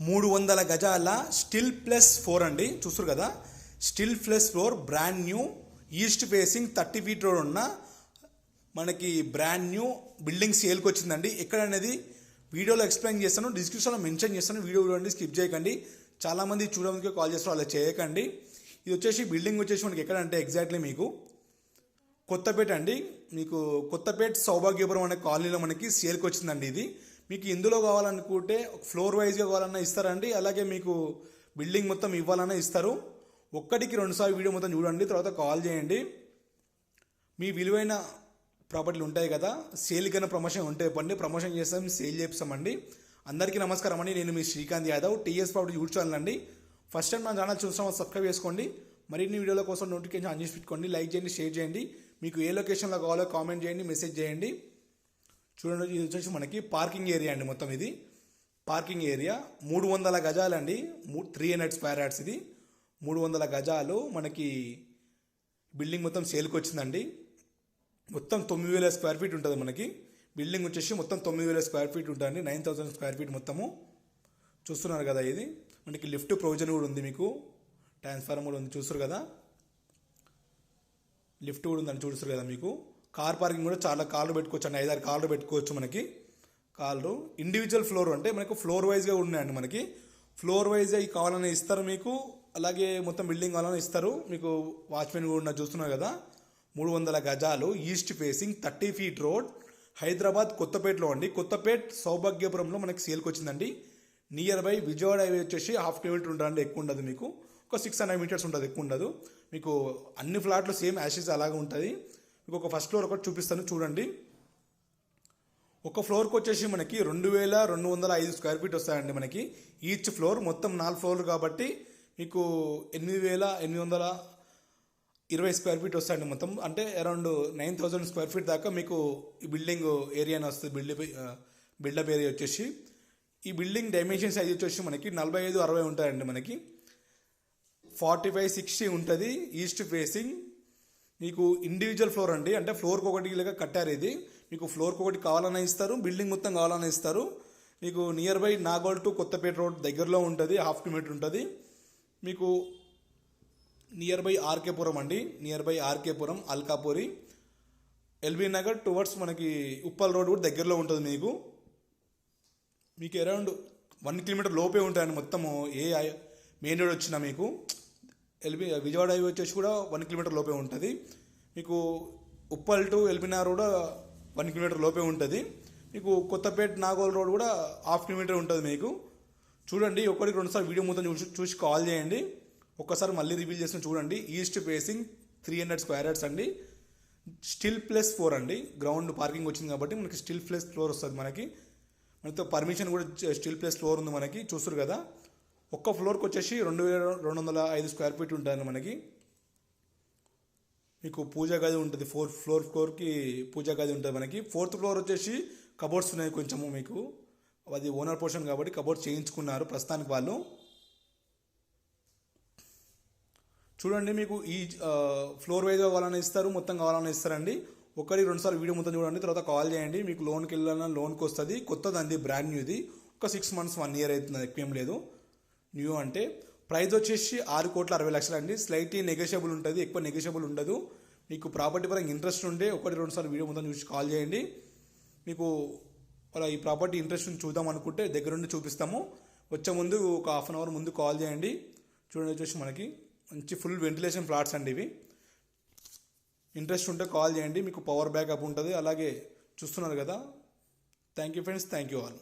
మూడు వందల గజాల స్టిల్ ప్లస్ ఫోర్ అండి. చూస్తారు కదా? Stilt plus four brand new east facing thirty feet road ఉన్న మనకి బ్రాండ్ న్యూ బిల్డింగ్ సేల్కి వచ్చిందండి. ఎక్కడ అనేది వీడియోలో ఎక్స్ప్లెయిన్ చేస్తాను డిస్క్రిప్షన్లో మెన్షన్ చేస్తాను. వీడియో చూడండి స్కిప్ చేయకండి. చాలామంది చూడడానికి కాల్ చేస్తారు అలా చేయకండి. ఇది వచ్చేసి బిల్డింగ్ వచ్చేసి మనకి ఎక్కడంటే ఎగ్జాక్ట్లీ మీకు కొత్తపేట అండి. మీకు కొత్తపేట సౌభాగ్యపురం అనే కాలనీలో మనకి సేల్కి వచ్చిందండి ఇది. మీకు ఇందులో కావాలనుకుంటే ఫ్లోర్ వైజ్గా కావాలన్నా ఇస్తారండి. అలాగే మీకు బిల్డింగ్ మొత్తం ఇవ్వాలన్నా ఇస్తారు. ఒక్కటికి రెండుసార్లు వీడియో మొత్తం చూడండి తర్వాత కాల్ చేయండి. మీ విలువైన ప్రాపర్టీలు ఉంటాయి కదా సేల్ కన్నా ప్రమోషన్ ఉంటే చెప్పండి ప్రమోషన్ చేస్తాం సేల్ చేపిస్తామండి. అందరికీ నమస్కారం అండి. నేను మీ Srikanth Yadav TS property YouTube channel అండి. ఫస్ట్ టైం నా ఛానల్ చూస్తాం సబ్స్క్రైబ్ చేసుకోండి. మరిన్ని వీడియోల కోసం నోటిఫికేషన్ ఆన్ చేసి పెట్టుకోండి. లైక్ చేయండి షేర్ చేయండి. మీకు ఏ లొకేషన్లో కావాలో కామెంట్ చేయండి మెసేజ్ చేయండి. చూడండి ఇది వచ్చేసి మనకి పార్కింగ్ ఏరియా అండి మొత్తం ఇది. పార్కింగ్ ఏరియా మూడు వందల గజాలండి త్రీ హండ్రెడ్ స్క్వేర్ యార్డ్స్ ఇది. మూడు వందల గజాలు మనకి బిల్డింగ్ మొత్తం సేల్కి వచ్చిందండి. మొత్తం తొమ్మిది వేల స్క్వేర్ ఫీట్ ఉంటుంది మనకి. బిల్డింగ్ వచ్చేసి మొత్తం తొమ్మిది వేల స్క్వేర్ ఫీట్ ఉంటుంది నైన్ థౌసండ్ స్క్వేర్ ఫీట్ మొత్తము. చూస్తున్నారు కదా ఇది. మనకి లిఫ్ట్ ప్రొవిజన్ కూడా ఉంది మీకు. ట్రాన్స్ఫార్మర్ కూడా ఉంది చూస్తారు కదా. లిఫ్ట్ కూడా ఉందని చూస్తారు కదా మీకు. కార్ పార్కింగ్ కూడా చాలా కార్లు పెట్టుకోవచ్చు అండి. ఐదారు కార్లు పెట్టుకోవచ్చు మనకి. కార్లు ఇండివిజువల్ ఫ్లోర్ అంటే మనకు ఫ్లోర్ వైజ్గా ఉన్నాయండి మనకి. ఫ్లోర్ వైజ్గా ఈ కావాలని ఇస్తారు మీకు. అలాగే మొత్తం బిల్డింగ్ కావాలని ఇస్తారు. మీకు వాచ్మెన్ కూడా ఉన్న చూస్తున్నారు కదా. మూడు వందల గజాలు east facing thirty feet road Hyderabad కొత్తపేటలో అండి. కొత్తపేట్ సౌభాగ్యపురంలో మనకి సేల్కి వచ్చిందండి. నియర్ బై విజయవాడ హైవే వచ్చేసి హాఫ్ కిలోమీటర్ ఉంటుందండి ఎక్కువ ఉండదు మీకు. ఒక సిక్స్ హండ్రెడ్ మీటర్స్ ఉంటుంది ఎక్కువ ఉండదు. మీకు అన్ని ఫ్లాట్లు సేమ్ యాషెస్ అలాగే ఉంటుంది. మీకు ఒక ఫస్ట్ ఫ్లోర్ ఒకటి చూపిస్తాను చూడండి. ఒక ఫ్లోర్కి వచ్చేసి మనకి రెండు వేల రెండు వందల ఐదు స్క్వేర్ ఫీట్ వస్తాయండి మనకి. ఈచ్ ఫ్లోర్ మొత్తం నాలుగు ఫ్లోర్లు కాబట్టి మీకు ఎనిమిది వేల ఎనిమిది వందల ఇరవై స్క్వేర్ ఫీట్ వస్తాయండి మొత్తం. అంటే around nine thousand square feet దాకా మీకు ఈ బిల్డింగ్ ఏరియా వస్తుంది built up built up area వచ్చేసి. ఈ బిల్డింగ్ డైమెన్షన్ సైజ్ వచ్చేసి మనకి నలభై ఐదు అరవై ఉంటాయండి మనకి. ఫార్టీ ఫైవ్ సిక్స్టీ ఉంటుంది ఈస్ట్ ఫేసింగ్ మీకు ఇండివిజువల్ ఫ్లోర్ అండి. అంటే ఫ్లోర్కి ఒకటి లాగా కట్టారు ఇది. మీకు ఫ్లోర్కి ఒకటి కావాలన్నా ఇస్తారు. బిల్డింగ్ మొత్తం కావాలన్నా ఇస్తారు. మీకు near by Nagole to Kothapeta road దగ్గరలో ఉంటుంది. హాఫ్ కిలోమీటర్ ఉంటుంది. మీకు నియర్ బై ఆర్కేపురం అండి. Near by RK Puram Alkapuri LB Nagar towards మనకి ఉప్పల్ రోడ్ కూడా దగ్గరలో ఉంటుంది మీకు. మీకు అరౌండ్ వన్ కిలోమీటర్ లోపే ఉంటాయండి మొత్తము. ఏ మెయిన్ రోడ్ వచ్చినా మీకు. ఎల్బీ విజయవాడ హైవే వచ్చేసి కూడా వన్ కిలోమీటర్ లోపే ఉంటుంది. మీకు ఉప్పల్ టు ఎల్బీనార్ కూడా వన్ కిలోమీటర్ లోపే ఉంటుంది. మీకు కొత్తపేట నాగోల్ రోడ్ కూడా హాఫ్ కిలోమీటర్ ఉంటుంది మీకు. చూడండి ఒకటికి రెండుసార్లు వీడియో మొత్తం చూసి చూసి కాల్ చేయండి. ఒక్కసారి మళ్ళీ రివీల్ చేసిన చూడండి. East facing three hundred square yards అండి. స్టిల్ ప్లస్ ఫోర్ అండి. గ్రౌండ్ పార్కింగ్ వచ్చింది కాబట్టి మనకి స్టిల్ ప్లస్ ఫ్లోర్ వస్తుంది మనకి. మనతో పర్మిషన్ కూడా స్టిల్ ప్లస్ ఫ్లోర్ ఉంది మనకి. చూస్తారు కదా? ఒక్క ఫ్లోర్కి వచ్చేసి రెండు వేల రెండు వందల ఐదు స్క్వేర్ ఫీట్ ఉంటుంది మనకి. మీకు పూజా గది ఉంటుంది ఫోర్త్ ఫ్లోర్ ఫ్లోర్కి పూజా గది ఉంటుంది మనకి. ఫోర్త్ ఫ్లోర్ వచ్చేసి కబోర్డ్స్ ఉన్నాయి కొంచెము మీకు. అది ఓనర్ పోర్షన్ కాబట్టి కబోర్డ్ చేయించుకున్నారు ప్రస్తుతానికి వాళ్ళు. చూడండి మీకు ఈ ఫ్లోర్ వైజ్ కావాలని ఇస్తారు మొత్తం కావాలని ఇస్తారండి. ఒకటి రెండు సార్లు వీడియో మొత్తం చూడండి తర్వాత కాల్ చేయండి. మీకు లోన్కి వెళ్ళాలన్నా లోన్కి వస్తుంది. కొత్తది అండి బ్రాండ్ న్యూది. ఒక సిక్స్ మంత్స్ వన్ ఇయర్ అవుతుంది ఎక్కువేం లేదు. న్యూ అంటే ప్రైస్ వచ్చేసి ఆరు కోట్ల అరవై లక్షలు అండి స్లైట్లీ నెగోషియబుల్ ఉంటుంది ఎక్కువ నెగోషియబుల్ ఉండదు. మీకు ప్రాపర్టీ పరంగా ఇంట్రెస్ట్ ఉంటే ఒకటి రెండు సార్లు వీడియో మొత్తం చూసి కాల్ చేయండి. మీకు అలా ఈ ప్రాపర్టీ ఇంట్రెస్ట్ చూద్దాం అనుకుంటే దగ్గరుండి చూపిస్తాము. వచ్చే ముందు ఒక హాఫ్ అన్ అవర్ ముందు కాల్ చేయండి. చూడండి వచ్చేసి మనకి మంచి ఫుల్ వెంటిలేషన్ ఫ్లాట్స్ అండి ఇవి. ఇంట్రెస్ట్ ఉంటే కాల్ చేయండి మీకు పవర్ బ్యాకప్ ఉంటుంది. అలాగే చూస్తున్నారు కదా. Thank you friends thank you all